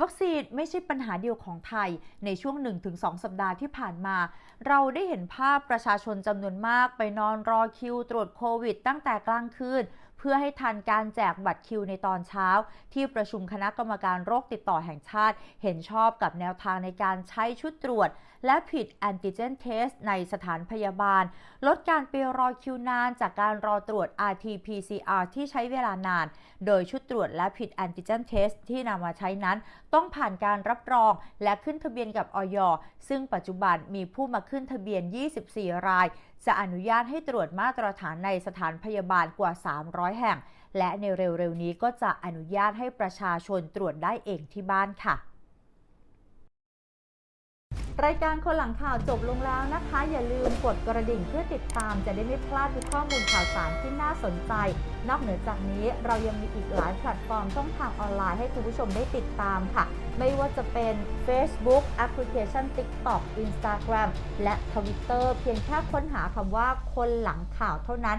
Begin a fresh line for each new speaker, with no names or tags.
วัคซีนไม่ใช่ปัญหาเดียวของไทย ในช่วง 1-2 สัปดาห์ที่ผ่านมา เราได้เห็นภาพประชาชนจำนวนมากไปนอนรอคิวตรวจโควิดตั้งแต่กลางคืนเพื่อให้ทันการแจกบัตรคิวในตอนเช้า ที่ประชุมคณะกรรมการโรคติดต่อแห่งชาติ เห็นชอบกับแนวทางในการใช้ชุดตรวจ และผิดแอนติเจนเทสในสถานพยาบาล ลดการไปรอคิวนานจากการรอตรวจ RT-PCR ที่ใช้เวลานาน โดยชุดตรวจและผิดแอนติเจนเทสที่นำมาใช้นั้น ต้องผ่านการรับรองและขึ้นทะเบียนกับออยซึ่งปัจจุบันมีผู้มาขึ้นทะเบียน 24 ราย จะอนุญาตให้ตรวจมาตรฐานในสถานพยาบาลกว่า 300แห่ง และในเร็วๆนี้ก็จะอนุญาตให้ประชาชนตรวจได้เองที่บ้านค่ะรายการคนหลังข่าวจบลงแล้วนะคะ อย่าลืมกดกระดิ่งเพื่อติดตามจะได้ไม่พลาดทุกข้อมูลข่าวสารที่น่าสนใจ นอกเหนือจากนี้เรายังมีอีกหลายแพลตฟอร์มช่องทางออนไลน์ให้คุณผู้ชมได้ติดตามค่ะ ไม่ว่าจะเป็น Facebook แอปพลิเคชัน TikTok Instagram และ Twitter เพียงแค่ค้นหาคำว่าคนหลังข่าวเท่านั้น